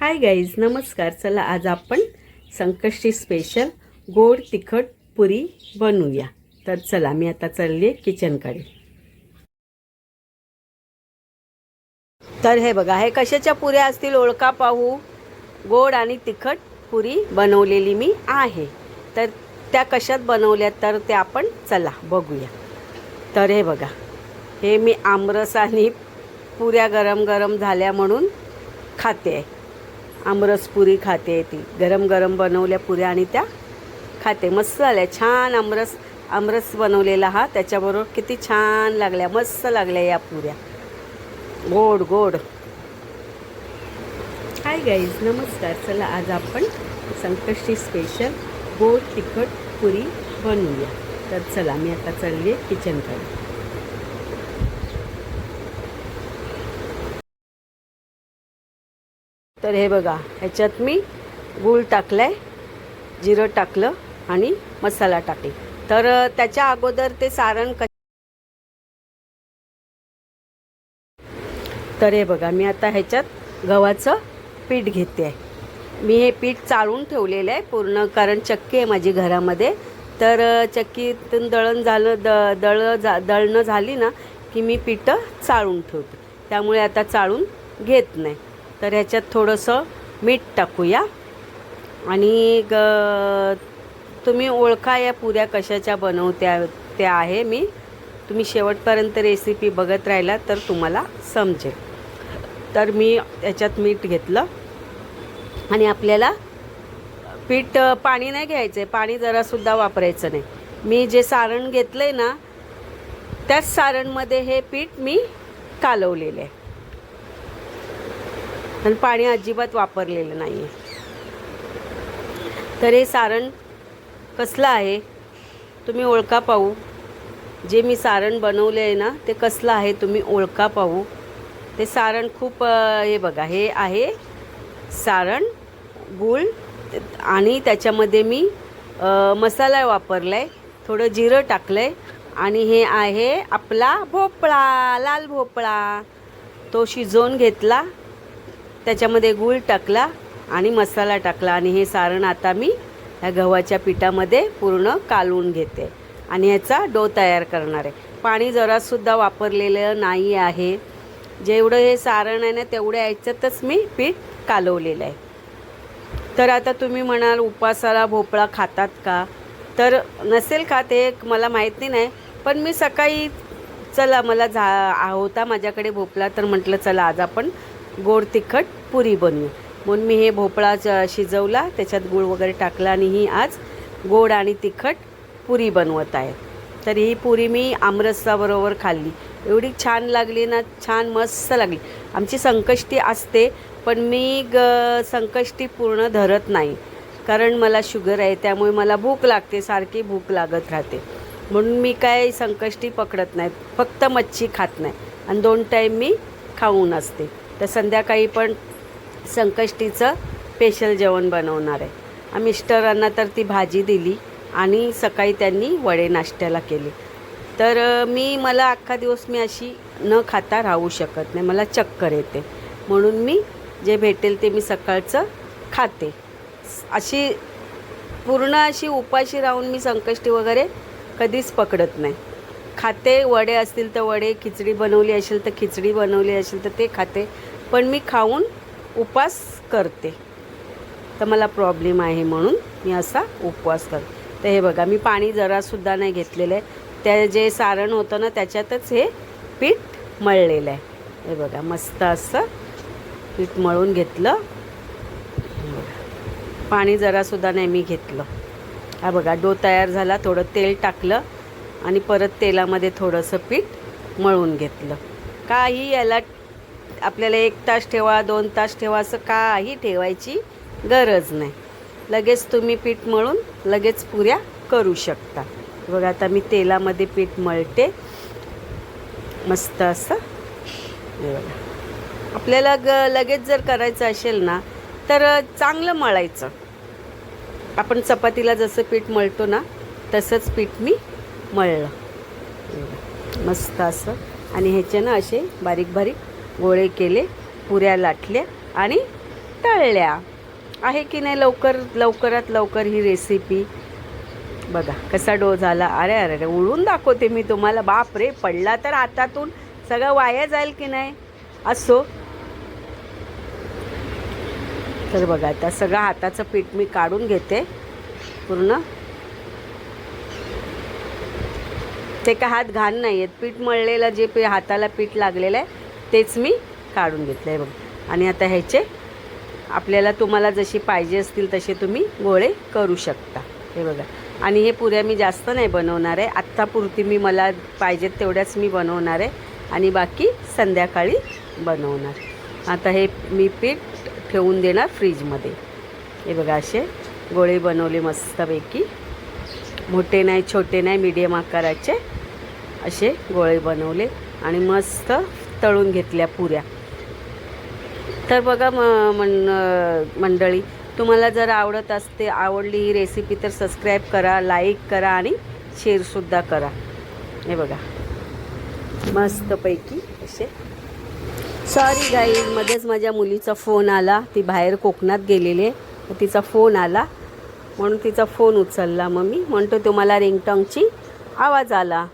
Hi guys नमस्कार. चला आज आपण संकष्टी स्पेशल गोड तिखट पुरी बनवूया. तर चला मी आता चालली आहे किचनकडे तर हे बघा हे कशाच्या पुऱ्या असतील ओळखा पाहू. गोड आणि तिखट पुरी बनवलेली मी आहे. तर त्या कशात बनवल्या तर ते आपण चला बघूया. तर हे बघा हे मी आमरस आणि पुऱ्या गरम गरम झाल्या म्हणून खाते आहे. आमरस पुरी खाते ती. गरम गरम बनवल्या पुऱ्या आणि त्या खाते. मस्त झाल्या. छान आमरस आमरस बनवलेला हा. त्याच्याबरोबर किती छान लागल्या. मस्त लागल्या या पुऱ्या. गोड गोड. हाय गाईज नमस्कार. चला आज आपण संकष्टी स्पेशल गोड तिखट पुरी बनवूया. तर चला मी आता चालली आहे किचनकडे तर हे बघा ह्याच्यात मी गूळ टाकलं आहे जिरं टाकलं आणि मसाला टाकली. तर त्याच्या अगोदर ते सारण क तर हे बघा मी आता ह्याच्यात गव्हाचं पीठ घेते आहे मी हे पीठ चाळून ठेवलेलं आहे पूर्ण कारण चक्की आहे माझी घरामध्ये. तर चक्कीतून दळण झालं द दळ जा दळणं झाली ना की मी पिठं चाळून ठेवते. त्यामुळे आता चाळून घेत नाही. तर ह्याच्यात थोडंसं मीठ टाकूया. आणि ग तुम्ही ओळखा या पुऱ्या कशाच्या बनवत्या त्या आहे मी. तुम्ही शेवटपर्यंत रेसिपी बघत राहिला तर तुम्हाला समजेल. तर मी याच्यात मीठ घेतलं. आणि आपल्याला पीठ पाणी नाही घ्यायचं आहे पाणी जरासुद्धा वापरायचं नाही. मी जे सारण घेतलं आहे ना त्याच सारणमध्ये हे पीठ मी कालवलेलं आहे. आणि पाणी अजिबात वापरलेलं नाही आहे तर हे सारण कसलं आहे? तुम्ही ओळखा पाहू. जे मी सारण बनवले आहे ना ते कसलं आहे तुम्ही ओळखा पाहू. ते सारण खूप हे बघा हे आहे सारण गूळ आणि त्याच्यामध्ये मी मसाला वापरला आहे थोडं जिरं टाकलं आहे आणि हे आहे आपला भोपळा लाल भोपळा. तो शिजवून घेतला. त्याच्यामध्ये गूळ टाकला आणि मसाला टाकला. आणि हे सारण आता मी ह्या गव्हाच्या पिठामध्ये पूर्ण कालवून घेते. आणि ह्याचा डो तयार करणार आहे. पाणी जरासुद्धा वापरलेलं नाही आहे. जेवढं हे सारण आहे ना तेवढ्या ह्याच्यातच मी पीठ कालवलेलं आहे. तर आता तुम्ही म्हणाल उपासाला भोपळा खातात का? तर नसेल खात हे मला माहिती नाही पण मी सकाळी चला मला झा आ- होता माझ्याकडे भोपळा. तर म्हटलं चला आज आपण गोड तिखट पुरी बनवू. म्हणून मी हे भोपळा शिजवला त्याच्यात गूळ वगैरे टाकला आणि ही आज गोड आणि तिखट पुरी बनवत आहे. तर ही पुरी मी आमरसाबरोबर खाल्ली. एवढी छान लागली ना छान मस्त लागली. आमची संकष्टी असते पण मी ग संकष्टी पूर्ण धरत नाही. कारण मला शुगर आहे त्यामुळे मला भूक लागते सारखी भूक लागत राहते. म्हणून मी काय संकष्टी पकडत नाही फक्त मच्छी खात नाही. आणि दोन टाईम मी खाऊन असते. तर संध्याकाळी पण संकष्टीचं स्पेशल जेवण बनवणार आहे. मिस्टरांना तर ती भाजी दिली आणि सकाळी त्यांनी वडे नाश्त्याला केले. तर मी मला अख्खा दिवस मी अशी न खाता राहू शकत नाही. मला चक्कर येते. म्हणून मी जे भेटेल ते मी सकाळचं खाते. अशी पूर्ण अशी उपाशी राहून मी संकष्टी वगैरे कधीच पकडत नाही. खाते वडे असतील तर वडे खिचडी बनवली असेल तर खिचडी बनवली असेल तर ते खाते. पण मी खाऊन उपास करते. तर मला प्रॉब्लेम आहे म्हणून मी असा उपवास करते तर हे बघा मी पाणी जरासुद्धा नाही घेतलेलं आहे. त्या जे सारण होतं ना त्याच्यातच हे पीठ मळलेलं आहे. हे बघा मस्त असं पीठ मळून घेतलं. बघा. पाणी जरासुद्धा नाही मी घेतलं. हा बघा डो तयार झाला थोडं तेल टाकलं आणि परत तेलामध्ये थोडंसं पीठ मळून घेतलं. काही याला आपल्याला एक तास ठेवा दोन तास ठेवा असं काही ठेवायची गरज नाही. लगेच तुम्ही पीठ मळून लगेच पुऱ्या करू शकता. बघा आता मी तेलामध्ये पीठ मळते. मस्त असं. बघा. आपल्याला ग लगेच जर करायचं असेल ना तर चांगलं मळायचं. आपण चपातीला जसं पीठ मळतो ना तसंच पीठ मी मळलं. मस्त असं. आणि ह्याचे ना असे बारीक बारीक गोळे केले पुऱ्या लाटल्या आणि तळल्या. आहे की नाही लवकर लवकरात लवकर ही रेसिपी बघा कसा डो झाला. अरे अरे अरे उडून दाखवते मी तुम्हाला. बाप रे पडला तर हातातून सगळं वाया जाईल की नाही? असो. तर बघा आता सगळं हाताचं पीठ मी काढून घेते. पूर्ण. ते का हात घाण नाही आहेत पीठ मळलेलं जे पे हाताला पीठ लागलेलं आहे तेच मी काढून घेतलं आहे बघ. आणि आता ह्याचे आपल्याला तुम्हाला जशी पाहिजे असतील तसे तुम्ही गोळे करू शकता. हे बघा. आणि हे पुऱ्या मी जास्त नाही बनवणार आहे. आत्तापुरती मी मला पाहिजेत तेवढ्याच मी बनवणार आहे. आणि बाकी संध्याकाळी बनवणार. आता हे मी पीठ ठेवून देणार फ्रीजमध्ये. हे बघा असे गोळे बनवले मस्तपैकी. मोठे नाही छोटे नाही मीडियम आकाराचे असे गोळे बनवले. आणि मस्त तळून घेतल्या पुऱ्या. तर बघा म मं मंडळी तुम्हाला जर आवडत असते आवडली ही रेसिपी तर सबस्क्राईब करा लाईक करा आणि शेअरसुद्धा करा. हे बघा. मस्तपैकी असे. सॉरी गाई मध्येच माझ्या मुलीचा फोन आला. ती बाहेर कोकणात गेलेली आहे. तिचा फोन आला. म्हणून तिचा फोन उचलला मग मी म्हणतो तुम्हाला रिंगटॉंगची आवाज आला.